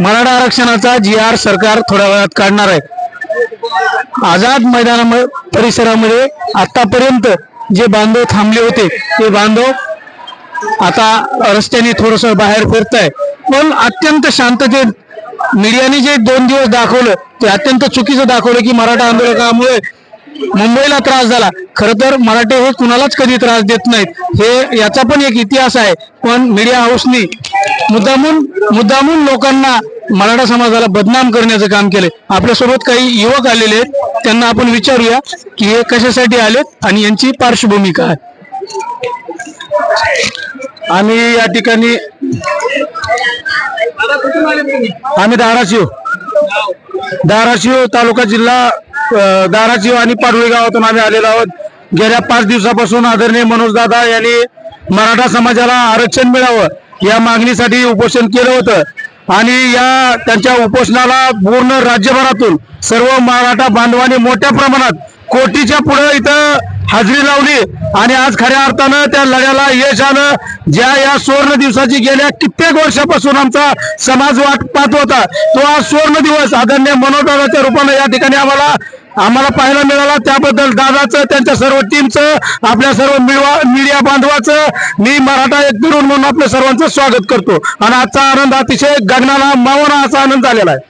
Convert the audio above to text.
मराठा आरक्षणाचा जी आर सरकार थोड्या वेळात काढणार आहे. आझाद मैदाना परिसरामध्ये आतापर्यंत जे बांधव थांबले होते ते बांधव आता रस्त्याने थोडस बाहेर फिरत आहे पण अत्यंत शांततेत मीडियाने जे दोन दिवस दाखवलं ते अत्यंत चुकीचं दाखवलं की मराठा आंदोलकामुळे मुंबईला त्रास झाला. खर तर मराठे हे कुणालाच कधी त्रास देत नाहीत. हे याचा पण एक इतिहास आहे. पण मीडिया हाऊसनी मुद्दामून मुद्दामून लोकांना मराठा समाजाला बदनाम करण्याचं काम केले आपल्यासोबत काही युवक आलेले आहेत त्यांना आपण विचारूया की हे कशासाठी आलेत आणि यांची पार्श्वभूमी काय आम्ही या ठिकाणी आम्ही धाराशिव. धाराशिव तालुका जिल्हा धाराशिव आणि पाडोळी गावातून आम्ही आलेलो आहोत. गेल्या पाच दिवसापासून आदरणीय मनोज दादा यांनी मराठा समाजाला आरक्षण मिळावं या मागणीसाठी उपोषण केलं होतं. आणि या त्यांच्या उपोषणाला पूर्ण राज्यभरातून सर्व मराठा बांधवांनी मोठ्या प्रमाणात कोटीच्या पुढे इथं हजेरी लावली. आणि आज खऱ्या अर्थानं त्या लढ्याला यश आलं. ज्या या सुवर्ण दिवसाची गेल्या कित्येक वर्षापासून आमचा समाज वाट पाहत होता तो आज सुवर्ण दिवस आदरणीय मनोदादाच्या रूपानं या ठिकाणी आम्हाला आम्हाला पाहायला मिळाला त्याबद्दल दादाचं त्यांच्या सर्व टीमचं आपल्या सर्व मीडिया बांधवाचं. मी मराठा एक म्हणून आपल्या सर्वांचं स्वागत करतो. आणि आजचा आनंद अतिशय गगनाला मावना असा आनंद झालेला आहे.